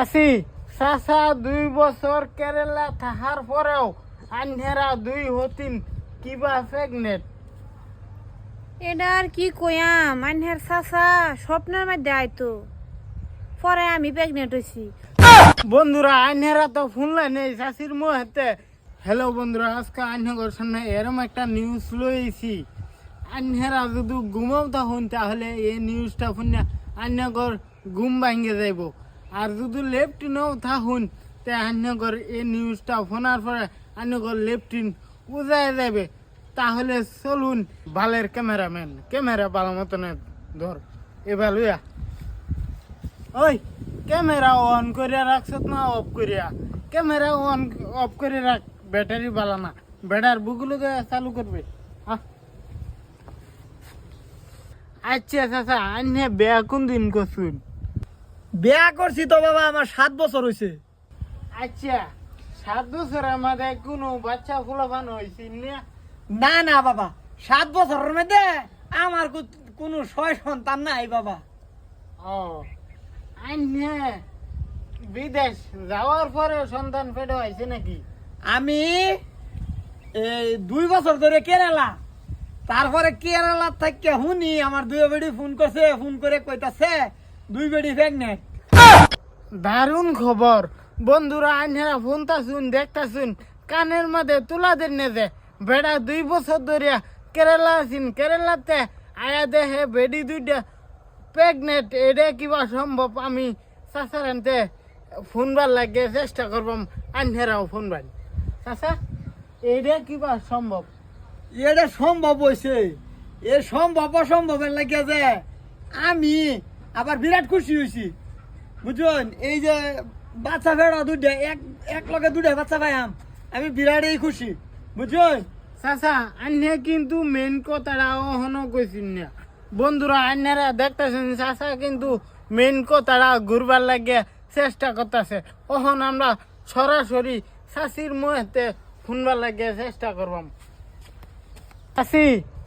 আসি চাচা দুই বছর কেরালা থাকার পরেও আন্ধেরা দুই হতিন কিবা প্রেগনেন্ট এটা আর কি কয়াম আনহের চাচা স্বপ্নের মধ্যে আইতো। পরে আমি প্রেগনেন্ট হয়েছি বন্ধুরা আইনেরা তো শুনলে নেই চাষির মুহেতে। হ্যালো বন্ধুরা আজকে আইনগর সামনে এরম একটা নিউজ লইছি আইনেরা যদি ঘুমাও তখন তাহলে এই নিউজটা শুনে আইনগর ঘুম ভাঙে যাইব। আর যদি লেফটিনও থাকুন, তে আইনগর এই নিউজটা শোনার পরে আইনগর লেফটিন উজায় যাবে তাহলে চলুন বালের ক্যামেরাম্যান ক্যামেরা ভালো মতন ধর, এবার লইয়া। ওই ক্যামেরা অন করিয়া রাখছত না অফ করিয়া? ক্যামেরা অন অফ করে রাখ ব্যাটারি বালা না। ব্যাটার বুকগুলো চালু করবে। আচ্ছা চাচা আন্যে বেয়া কোন দিন করছুন? বিয়া করছি তো বাবা আমার সাত বছর হয়েছে আচ্ছা সাত বছর আমাদের কোনো বাচ্চা ফুলাফান হয়েছে না? না না বাবা সাত বছরের মধ্যে আমার কোনো ছয় সন্তান নাই বাবা। ও আন্যে বিদেশ যাওয়ার পরে সন্তান পেটে হয়েছে নাকি? আমি এই দুই বছর ধরে কেরালা। তারপরে কেরালা থেকে শুনি আমার দুই বেড়ি ফোন করছে ফোন করে কইতাছে দুই বেড়ি প্রেগনেন্ট দারুণ খবর। বন্ধুরা আইনেরা ফোনটা শুন দেখতা শুন কানের মধ্যে তুলা দেন যে বেড়া দুই বছর ধরিয়া কেরালা আছেন কেরালাতে আয়া দেহে বেডি দুইটা প্রেগনেন্ট এটা কিবা সম্ভব আমি চাচারানতে ফোনবার লাগে চেষ্টা করবাম আইনেরাও ফোনবার চাচা এটা কিবা সম্ভব এটা সম্ভব হয়েছে এ সম্ভব অসম্ভবের লাগিয়া যে আমি আবার বিরাট খুশি হয়েছি বুঝুন, এই যে বাচ্চা ফেরা দুইটা, এক এক লগে দুইটা বাচ্চা পাইয়াম, আমি বিরাটই খুশি। বুঝুন? চাচা আন্যে কিন্তু মেন কথাটা অহনো কইছিন না। বন্ধুরা আন্যারা দেখতেছেন, চাচা কিন্তু মেন কথাটা ঘুরবার লাগে চেষ্টা করতেছে। অহন আমরা সরাসরি চাষির মুহেতে শুনবার লাগে চেষ্টা করবাম। চাষি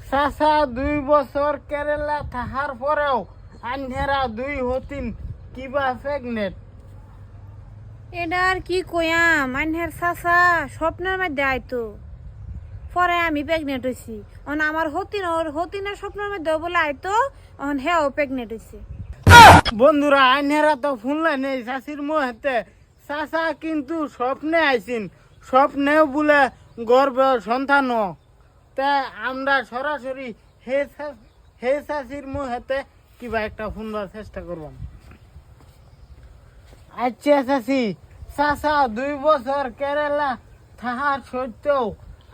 চাচা, দুই বছর কেরালা থাকার পরেও আন্যেরা দুই হতিন কিবা প্রেগনেন্ট এটা আর কি কয়াম আনহের চাচা স্বপ্নের মধ্যে আইতো। পরে আমি প্রেগনেন্ট হয়েছি অন আমার হতিন ওর হতিনের স্বপ্নের মধ্যে বলে আইতো অন হেও প্রেগনেন্ট হয়েছে বন্ধুরা আইনেরা তো শুনলেন এই চাষির মুহেতে। চাচা কিন্তু স্বপ্নে আইসিন স্বপ্নেও বলে গর্ব সন্তান তা আমরা সরাসরি হে হে চাষির মুহেতে কিবা একটা শুনবার চেষ্টা করব আচ্ছা চাষি চাচা দুই বছর কেরালা থাকার সত্ত্বেও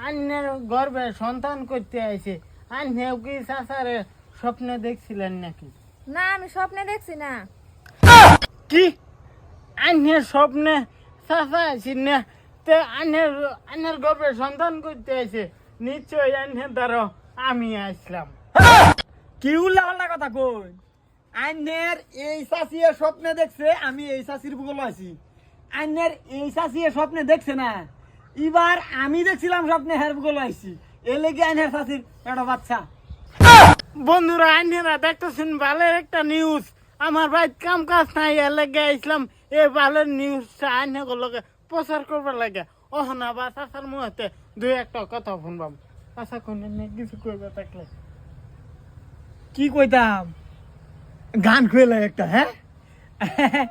আন্যের গর্বে সন্তান করতে আইছে। আন্যেও কি চাচারে স্বপ্নে দেখছিলেন নাকি? না আমি স্বপ্নে দেখছি না। কি? আন্যের স্বপ্নে চাচা আছি না? তে আন্যের আন্যের গর্বে সন্তান করতে আছে নিশ্চয়ই আন্যের দ্বারা আমি আসলাম কি উল্লা? পাল্লা কথা কই? আইনের এই চাষিয়ে স্বপ্নে দেখছে, আমি এই চাষির বুকল আছি আইনের এই চাষিয়ে স্বপ্নে দেখছে না। এবার আমি দেখছিলাম স্বপ্নে হের বুকল আইছি এ লেগে আইনের চাষির একটা বাচ্চা। বন্ধুরা আন্যেরা দেখতেছেন ভালের একটা নিউজ আমার ভাই কাম কাজ নাই এর লাগে আইসলাম এই ভালের নিউজটা আন্যের লগে প্রচার করবার লাগে। অহনা বা চাচার মুহূর্তে দুই একটা কথা শুনবাম চাচা কোন কিছু করবে থাকলে। কি কইতাম? গান খুলে একটা হ্যাঁ?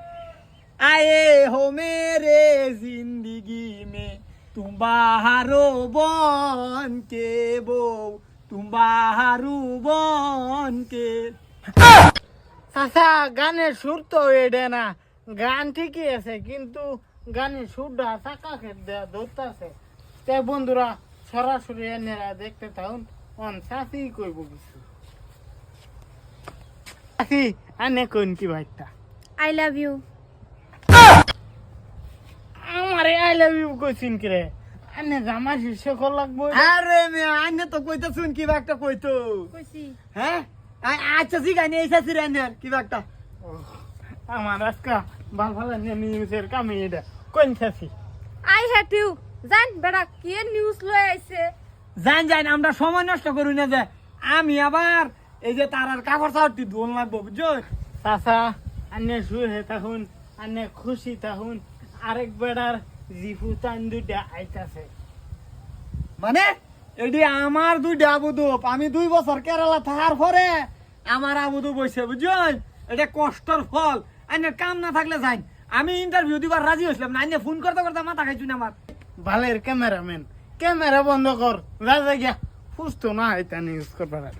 আয়ে হো মেরে জিন্দিগি মে তুমারো বন কে বউ তুমারু বন কে। আচ্ছা গানের সুর তো এডে না। গান ঠিকই আছে, কিন্তু গানের সুরটা চাকা দেওয়া ধরতে আছে তাই বন্ধুরা, সরাসরি এনে দেখতে থাকুন, অন সাথেই কইব কিছু। চাষি আনে কোন কি ভাইটা। আই লাভ ইউ আমারে আই লাভ ইউ কইছিন কি রে? আনে জামা শীর্ষে কর লাগবো। আরে মে আইনে তো কইতে শুন কি একটা কইতো। কইছি। হ্যাঁ? আচ্ছা ঠিক আছে এই চাষির আইনের কি একটা আমার আজকা ভালো ভালো নিউজের কামে এটা। কোন চাষি আই হ্যাট ইউ জান বেড়া কি নিউজ লয়ে আইছে? জান জান আমরা সময় নষ্ট করি না যে আমি আবার এই যে তার আর কাপড় চাওয়ারটি দোল লাগবো, বুঝছ? চাচা আনে শুয়ে থাকুন আনে খুশি থাকুন। আরেক বেড়ার জিফু তান দুইটা আইতাছে। মানে? এটি আমার দুইটা আবুদুপ আমি দুই বছর কেরালা থাকার পরে আমার আবুদুপ হয়েছে বুঝছেন এটা কষ্টর ফল। আইনের কাম না থাকলে যাই আমি ইন্টারভিউ দিবার রাজি হয়েছিলাম না আইনে ফোন করতে করতে মাথা খাইছু না আমার। ভালের ক্যামেরাম্যান ক্যামেরা বন্ধ কর রাজা গিয়া সুস্থ না এটা নিউজ করবার।